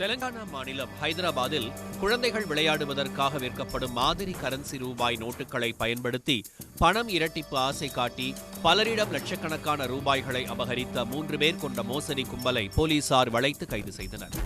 தெலங்கானா மாநிலம் ஹைதராபாத்தில் குழந்தைகள் விளையாடுவதற்காக விற்கப்படும் மாதிரி கரன்சி ரூபாய் நோட்டுகளை பயன்படுத்தி பணம் இரட்டிப்பு ஆசை காட்டி பலரிடம் லட்சக்கணக்கான ரூபாய்களை அபகரித்த மூன்று பேர் கொண்ட மோசடி கும்பலை போலீசார் வளைத்து கைது செய்தனர்.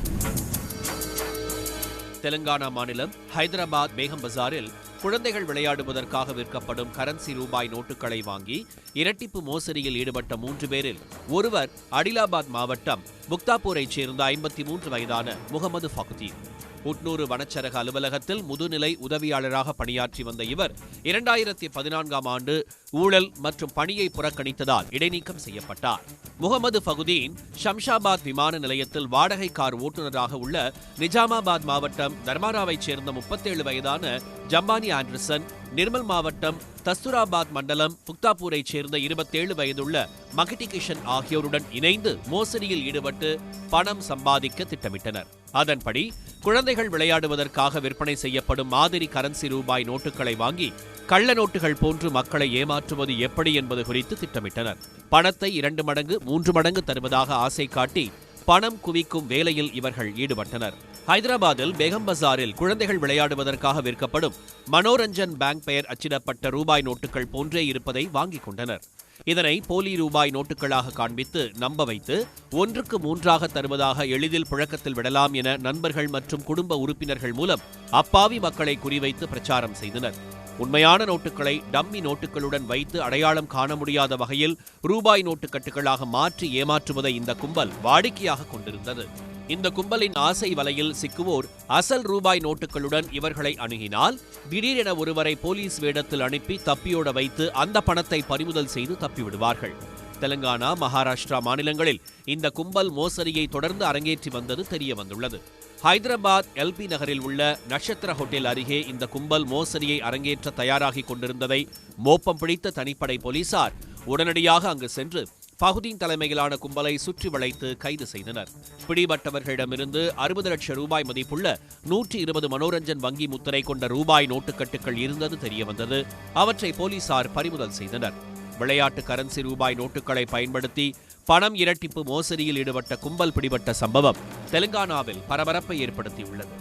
தெலுங்கானா மாநிலம் ஹைதராபாத் பேகம் பஜாரில் குழந்தைகள் விளையாடுவதற்காக விற்கப்படும் கரன்சி ரூபாய் நோட்டுகளை வாங்கி இரட்டிப்பு மோசடியில் ஈடுபட்ட மூன்று பேரில் ஒருவர் அடிலாபாத் மாவட்டம் புக்தாபூரைச் சேர்ந்த ஐம்பத்தி மூன்று வயதான முகமது ஃபக்தீன் உட்னூறு வனச்சரக அலுவலகத்தில் முதுநிலை உதவியாளராக பணியாற்றி வந்த இவர் இரண்டாயிரத்தி பதினான்காம் ஆண்டு ஊழல் மற்றும் பணியை புறக்கணித்ததால் இடைநீக்கம் செய்யப்பட்டார். முகமது ஃபகுதீன் ஷம்ஷாபாத் விமான நிலையத்தில் வாடகை கார் ஓட்டுநராக உள்ள நிஜாமாபாத் மாவட்டம் தர்மாராவைச் சேர்ந்த முப்பத்தேழு வயதான ஜம்பானி ஆண்டர்சன் நிர்மல் மாவட்டம் தஸ்துராபாத் மண்டலம் புக்தாபூரைச் சேர்ந்த இருபத்தேழு வயதுள்ள மகிட்டி கிஷன் ஆகியோருடன் இணைந்து மோசடியில் ஈடுபட்டு பணம் சம்பாதிக்க திட்டமிட்டனர். அதன்படி குழந்தைகள் விளையாடுவதற்காக விற்பனை செய்யப்படும் மாதிரி கரன்சி ரூபாய் நோட்டுகளை வாங்கி கள்ள நோட்டுகள் போன்று மக்களை ஏமாற்றுவது எப்படி என்பது குறித்து திட்டமிட்டனர். பணத்தை இரண்டு மடங்கு மூன்று மடங்கு தருவதாக ஆசை காட்டி பணம் குவிக்கும் வேலையில் இவர்கள் ஈடுபட்டனர். ஹைதராபாத்தில் பேகம் பசாரில் குழந்தைகள் விளையாடுவதற்காக விற்கப்படும் மனோரஞ்சன் பேங்க் பெயர் அச்சிடப்பட்ட ரூபாய் நோட்டுகள் போன்றே இருப்பதை வாங்கிக் கொண்டனர். இதனை போலி ரூபாய் நோட்டுகளாக காண்பித்து நம்ப வைத்து ஒன்றுக்கு மூன்றாக தருவதாக எளிதில் புழக்கத்தில் விடலாம் என நண்பர்கள் மற்றும் குடும்ப உறுப்பினர்கள் மூலம் அப்பாவி மக்களை குறிவைத்து பிரச்சாரம் செய்தனர். உண்மையான நோட்டுகளை டம்மி நோட்டுகளுடன் வைத்து அடையாளம் காண முடியாத வகையில் ரூபாய் நோட்டுக்கட்டுகளாக மாற்றி ஏமாற்றுவதை இந்த கும்பல் வாடிக்கையாக கொண்டிருந்தது. இந்த கும்பலின் ஆசை வலையில் சிக்குவோர் அசல் ரூபாய் நோட்டுகளுடன் இவர்களை அணுகினால் திடீரென ஒருவரை போலீஸ் வேடத்தில் அனுப்பி தப்பியோட வைத்து அந்த பணத்தை பறிமுதல் செய்து தப்பிவிடுவார்கள். தெலங்கானா மகாராஷ்டிரா மாநிலங்களில் இந்த கும்பல் மோசடியை தொடர்ந்து அரங்கேற்றி வந்தது தெரிய வந்துள்ளது ஹைதராபாத் எல்பி நகரில் உள்ள நட்சத்திர ஹோட்டல் அருகே இந்த கும்பல் மோசடியை அரங்கேற்ற தயாராகி கொண்டிருந்ததை மோப்பம் பிடித்த தனிப்படை போலீசார் உடனடியாக அங்கு சென்று பகுதியின் தலைமையிலான கும்பலை சுற்றி வளைத்து கைது செய்தனர். பிடிபட்டவர்களிடமிருந்து அறுபது லட்சம் ரூபாய் மதிப்புள்ள நூற்றி இருபது மனோரஞ்சன் வங்கி முத்திரை கொண்ட ரூபாய் நோட்டுக்கட்டுகள் இருந்தது தெரியவந்தது. அவற்றை போலீசார் பறிமுதல் செய்தனர். விளையாட்டு கரன்சி ரூபாய் நோட்டுகளை பயன்படுத்தி பணம் இரட்டிப்பு மோசடியில் ஈடுபட்ட கும்பல் பிடிபட்ட சம்பவம் தெலுங்கானாவில் பரபரப்பை ஏற்படுத்தியுள்ளது.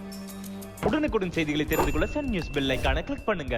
உடனுக்குடன் செய்திகளை தெரிந்து கொள்ள சன் நியூஸ் பெல் கிளிக் பண்ணுங்க.